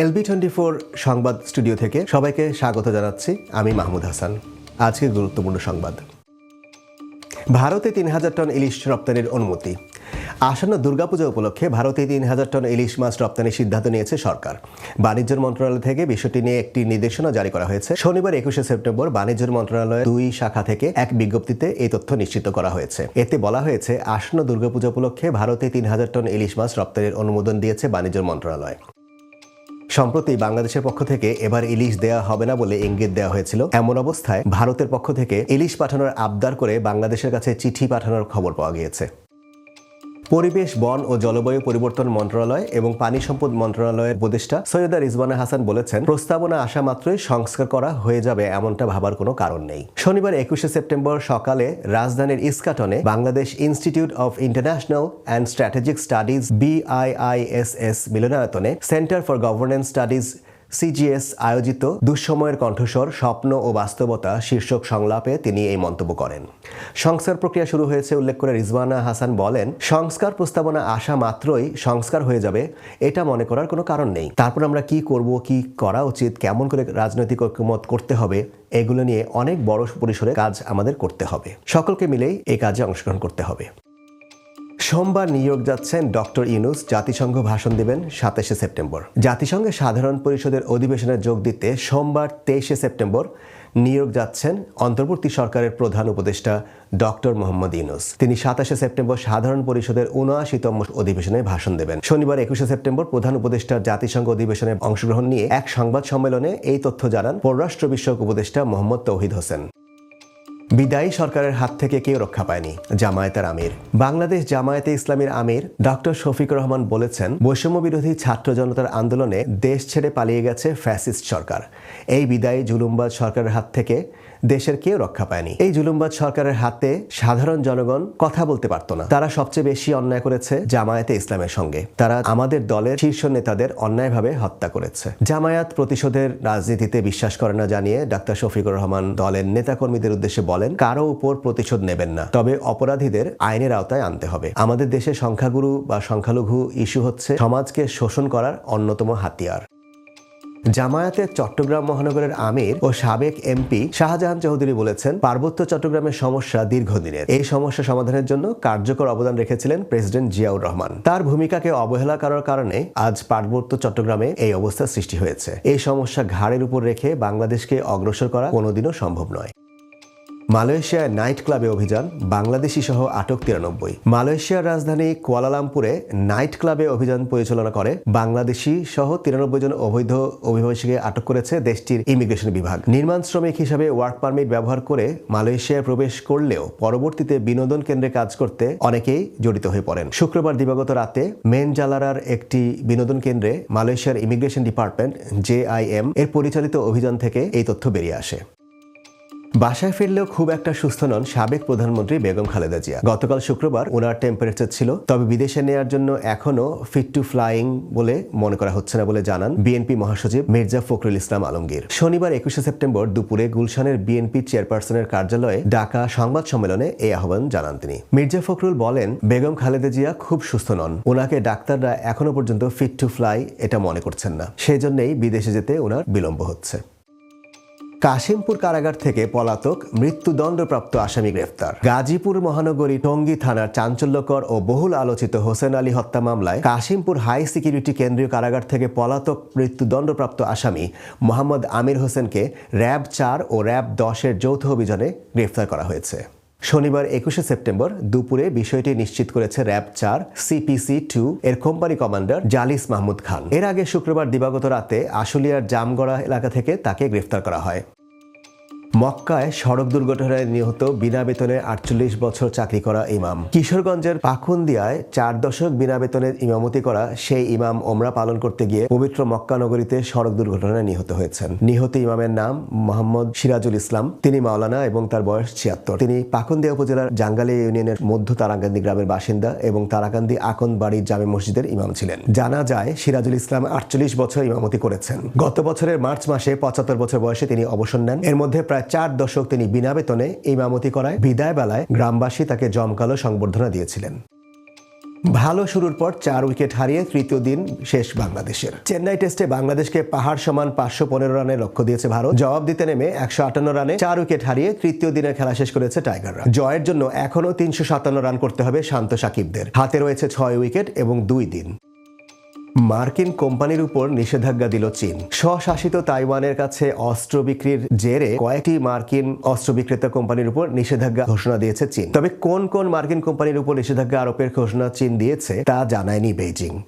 LB twenty four সংবাদ studio থেকে সবাইকে স্বাগত জানাচ্ছি আমি মাহমুদ হাসান। আজকের গুরুত্বপূর্ণ সংবাদ। ভারতে তিন হাজার টন ইলিশ রপ্তানির অনুমতি। আসন্ন দুর্গাপূজা উপলক্ষে ভারতে তিন হাজার টন ইলিশ মাছ রপ্তানির সিদ্ধান্ত নিয়েছে সরকার। বাণিজ্য মন্ত্রণালয় থেকে বিষয়টি নিয়ে একটি নির্দেশনা জারি করা হয়েছে। শনিবার একুশে সেপ্টেম্বর বাণিজ্য মন্ত্রণালয়ের দুই শাখা থেকে এক বিজ্ঞপ্তিতে এই তথ্য নিশ্চিত করা হয়েছে। এতে বলা হয়েছে, আসন্ন দুর্গাপূজা উপলক্ষে ভারতে তিন হাজার টন ইলিশ মাছ রপ্তানির অনুমোদন দিয়েছে বাণিজ্য মন্ত্রণালয়। সম্প্রতি বাংলাদেশের পক্ষ থেকে এবার ইলিশ দেয়া হবে না বলে ইঙ্গিত দেওয়া হয়েছিল। এমন অবস্থায় ভারতের পক্ষ থেকে ইলিশ পাঠানোর আবদার করে বাংলাদেশের কাছে চিঠি পাঠানোর খবর পাওয়া গিয়েছে। পরিবেশ, বন ও জলবায়ু পরিবর্তন মন্ত্রণালয় এবং পানি সম্পদ মন্ত্রণালয়ের উপদেষ্টা সৈয়দা রিজওয়ানা হাসান বলেছেন, প্রস্তাবনা আসা মাত্রই সংস্কার করা হয়ে যাবে এমনটা ভাবার কোনো কারণ নেই। শনিবার একুশে সেপ্টেম্বর সকালে রাজধানীর ইস্কাটনে Bangladesh institute of international and strategic studies BIISS মিলনায়তনে centre for governance studies CGS আয়োজিত দুঃসময়ের কণ্ঠস্বর, স্বপ্ন ও বাস্তবতা শীর্ষক সংলাপে তিনি এই মন্তব্য করেন। সংস্কার প্রক্রিয়া শুরু হয়েছে উল্লেখ করে রিজওয়ানা হাসান বলেন, সংস্কার প্রস্তাবনা আসা মাত্রই সংস্কার হয়ে যাবে, এটা মনে করার কোনো কারণ নেই। তারপর আমরা কি করব, কি করা উচিত, কেমন করে রাজনৈতিক ঐক্যমত করতে হবে, এগুলো নিয়ে অনেক বড় পরিসরে কাজ আমাদের করতে হবে। সকলকে মিলেই এই কাজে অংশগ্রহণ করতে হবে। সোমবার নিউ ইয়র্ক যাচ্ছেন ডক্টর ইউনুস। জাতিসংঘ ভাষণ দেবেন সাতাশে সেপ্টেম্বর। জাতিসংঘের সাধারণ পরিষদের অধিবেশনে যোগ দিতে সোমবার তেইশে সেপ্টেম্বর নিউ ইয়র্ক যাচ্ছেন অন্তর্বর্তী সরকারের প্রধান উপদেষ্টা ডক্টর মোহাম্মদ ইউনুস। তিনি সাতাশে সেপ্টেম্বর সাধারণ পরিষদের উনআশিতম অধিবেশনে ভাষণ দেবেন। শনিবার একুশে সেপ্টেম্বর প্রধান উপদেষ্টার জাতিসংঘ অধিবেশনে অংশগ্রহণ নিয়ে এক সংবাদ সম্মেলনে এই তথ্য জানান পররাষ্ট্র বিষয়ক উপদেষ্টা মোহাম্মদ তৌহিদ হোসেন। বিদায়ী সরকারের হাত থেকে কেউ রক্ষা পায়নি জামায়াতের আমির। বাংলাদেশ জামায়াতে ইসলামের আমির ডক্টর শফিকুর রহমান বলেছেন বৈষম্য বিরোধী ছাত্র জনতার আন্দোলনে দেশ ছেড়ে পালিয়ে গেছে ফ্যাসিস্ট সরকার। এই বিদায়ী জুলুমবাদ সরকারের হাত থেকে দেশের কেউ রক্ষা পায়নি। এই জুলুমবাদ সরকারের হাতে সাধারণ জনগণ কথা বলতে পারত না। তারা সবচেয়ে বেশি অন্যায় করেছে জামায়াতে ইসলামের সঙ্গে। তারা আমাদের দলের শীর্ষ নেতাদের অন্যায়ভাবে হত্যা করেছে। জামায়াত প্রতিশোধের রাজনীতিতে বিশ্বাস করে না জানিয়ে ডাক্তার শফিকুর রহমান দলের নেতাকর্মীদের উদ্দেশ্যে বলেন, কারও উপর প্রতিশোধ নেবেন না। তবে অপরাধীদের আইনের আওতায় আনতে হবে। আমাদের দেশে সংখ্যাগুরু বা সংখ্যালঘু ইস্যু হচ্ছে সমাজকে শোষণ করার অন্যতম হাতিয়ার। জামায়াতের চট্টগ্রাম মহানগরের আমির ও সাবেক এমপি শাহজাহান চৌধুরী বলেছেন, পার্বত্য চট্টগ্রামের সমস্যা দীর্ঘদিনের। এই সমস্যা সমাধানের জন্য কার্যকর অবদান রেখেছিলেন প্রেসিডেন্ট জিয়াউর রহমান। তার ভূমিকাকে অবহেলা করার কারণে আজ পার্বত্য চট্টগ্রামে এই অবস্থা সৃষ্টি হয়েছে। এই সমস্যা ঘাড়ের উপর রেখে বাংলাদেশকে অগ্রসর করা কোনোদিনও সম্ভব নয়। মালয়েশিয়ার নাইট ক্লাবে অভিযান বাংলাদেশি সহ আটক তিরানব্বই। মালয়েশিয়ার রাজধানী কুয়ালালামপুরে নাইট ক্লাবে অভিযান পরিচালনা করে বাংলাদেশি সহ তিরানব্বই জন অবৈধ অভিবাসীকে আটক করেছে দেশটির ইমিগ্রেশন বিভাগ। নির্মাণ শ্রমিক হিসাবে ওয়ার্ক পারমিট ব্যবহার করে মালয়েশিয়ায় প্রবেশ করলেও পরবর্তীতে বিনোদন কেন্দ্রে কাজ করতে অনেকেই জড়িত হয়ে পড়েন। শুক্রবার দিবাগত রাতে মেন জালারার একটি বিনোদন কেন্দ্রে মালয়েশিয়ার ইমিগ্রেশন ডিপার্টমেন্ট জেআইএম এর পরিচালিত অভিযান থেকে এই তথ্য বেরিয়ে আসে। বাসায় ফিরলেও খুব একটা সুস্থ নন সাবেক প্রধানমন্ত্রী বেগম খালেদা জিয়া। গতকাল শুক্রবার ওনার টেম্পারেচার ছিল, তবে বিদেশে নেয়ার জন্য এখনও ফিট টু ফ্লাইং বলে মনে করা হচ্ছে না বলে জানান বিএনপি মহাসচিব মির্জা ফখরুল ইসলাম আলমগীর। শনিবার একুশে সেপ্টেম্বর দুপুরে গুলশানের বিএনপি চেয়ারপারসনের কার্যালয়ে ডাকা সংবাদ সম্মেলনে এই আহ্বান জানান তিনি। মির্জা ফখরুল বলেন, বেগম খালেদা জিয়া খুব সুস্থ নন। ওনাকে ডাক্তাররা এখনও পর্যন্ত ফিট টু ফ্লাই এটা মনে করছেন না। সেজন্যই বিদেশে যেতে ওনার বিলম্ব হচ্ছে। কাশিমপুর কারাগার থেকে পলাতক মৃত্যুদণ্ডপ্রাপ্ত আসামি গ্রেফতার। গাজীপুর মহানগরী টঙ্গী থানার চাঞ্চল্যকর ও বহুল আলোচিত হোসেন আলী হত্যা মামলায় কাশিমপুর হাই সিকিউরিটি কেন্দ্রীয় কারাগার থেকে পলাতক মৃত্যুদণ্ডপ্রাপ্ত আসামি মোহাম্মদ আমির হোসেনকে র্যাব চার ও র্যাব দশের যৌথ অভিযানে গ্রেফতার করা হয়েছে। শনিবার একুশে সেপ্টেম্বর দুপুরে বিষয়টি নিশ্চিত করেছে র্যাব চার সিপিসি টু এর কোম্পানি কমান্ডার জালিস মাহমুদ খান। এর আগে শুক্রবার দিবাগত রাতে আশুলিয়ার জামগড়া এলাকা থেকে তাকে গ্রেফতার করা হয়। মক্কায় সড়ক দুর্ঘটনায় নিহত বিনা বেতনে আটচল্লিশ বছর চাকরি করা ইমাম। কিশোরগঞ্জের পাখুন্দিয়ায় চার দশক বিনা বেতনে ইমামতি করা সেই ইমাম ওমরা পালন করতে গিয়ে পবিত্র মক্কা নগরীতে সড়ক দুর্ঘটনায় নিহত হয়েছেন। নিহত ইমামের নাম মোহাম্মদ সিরাজুল ইসলাম। তিনি মাওলানা এবং তার বয়স ছিয়াত্তর। তিনি পাখুন্দিয়া উপজেলার জাঙ্গালী ইউনিয়নের মধ্য তারাকান্দি গ্রামের বাসিন্দা এবং তারাকান্দি আকন্দ বাড়ির জামে মসজিদের ইমাম ছিলেন। জানা যায়, সিরাজুল ইসলাম আটচল্লিশ বছর ইমামতি করেছেন। গত বছরের মার্চ মাসে পঁচাত্তর বছর বয়সে তিনি অবসর নেন। এর মধ্যে প্রায় চার দশক তিনি বিনা বেতনে ইমামতি করায় বিদায় বেলায় গ্রামবাসী তাকে জমকালো সংবর্ধনা দিয়েছিলেন। ভালো শুরুর পর চার উইকেট হারিয়ে তৃতীয় দিন শেষ বাংলাদেশের। চেন্নাই টেস্টে বাংলাদেশকে পাহাড় সমান পাঁচশো পনেরো রানের লক্ষ্য দিয়েছে ভারত। জবাব দিতে নেমে একশো আটান্ন রানে চার উইকেট হারিয়ে তৃতীয় দিনের খেলা শেষ করেছে টাইগাররা। জয়ের জন্য এখনও তিনশো সাতান্ন রান করতে হবে শান্ত সাকিবদের। হাতে রয়েছে ছয় উইকেট এবং দুই দিন। মার্কিন কোম্পানির উপর নিষেধাজ্ঞা দিল চীন। স্বশাসিত তাইওয়ানের কাছে অস্ত্র বিক্রির জেরে কয়েকটি মার্কিন অস্ত্র বিক্রেতা কোম্পানির উপর নিষেধাজ্ঞা ঘোষণা দিয়েছে চীন। তবে কোন কোন মার্কিন কোম্পানির উপর নিষেধাজ্ঞা আরোপের ঘোষণা চীন দিয়েছে, তা জানায়নি বেইজিং।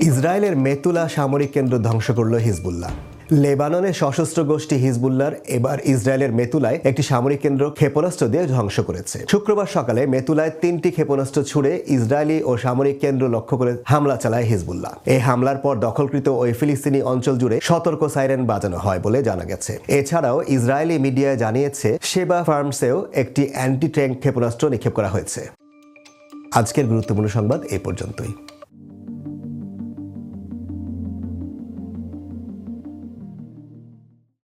ইসরায়েলের মেতুলা সামরিক কেন্দ্র ধ্বংস করল হিজবুল্লাহ। লেবাননের সশস্ত্র গোষ্ঠী হিজবুল্লার এবার ইসরায়েলের মেতুলায় একটি সামরিক কেন্দ্র ক্ষেপণাস্ত্র দিয়ে ধ্বংস করেছে। শুক্রবার সকালে মেতুলায় তিনটি ক্ষেপণাস্ত্র ছুড়ে ইসরায়েলি ও সামরিক কেন্দ্র লক্ষ্য করে হামলা চালায় হিজবুল্লাহ। এই হামলার পর দখলকৃত ওই ফিলিস্তিনি অঞ্চল জুড়ে সতর্ক সাইরেন বাজানো হয় বলে জানা গেছে। এছাড়াও ইসরায়েলি মিডিয়ায় জানিয়েছে, সেবা ফার্মসেও একটি অ্যান্টি ট্যাঙ্ক ক্ষেপণাস্ত্র নিক্ষেপ করা হয়েছে। আজকের গুরুত্বপূর্ণ সংবাদ এ পর্যন্তই।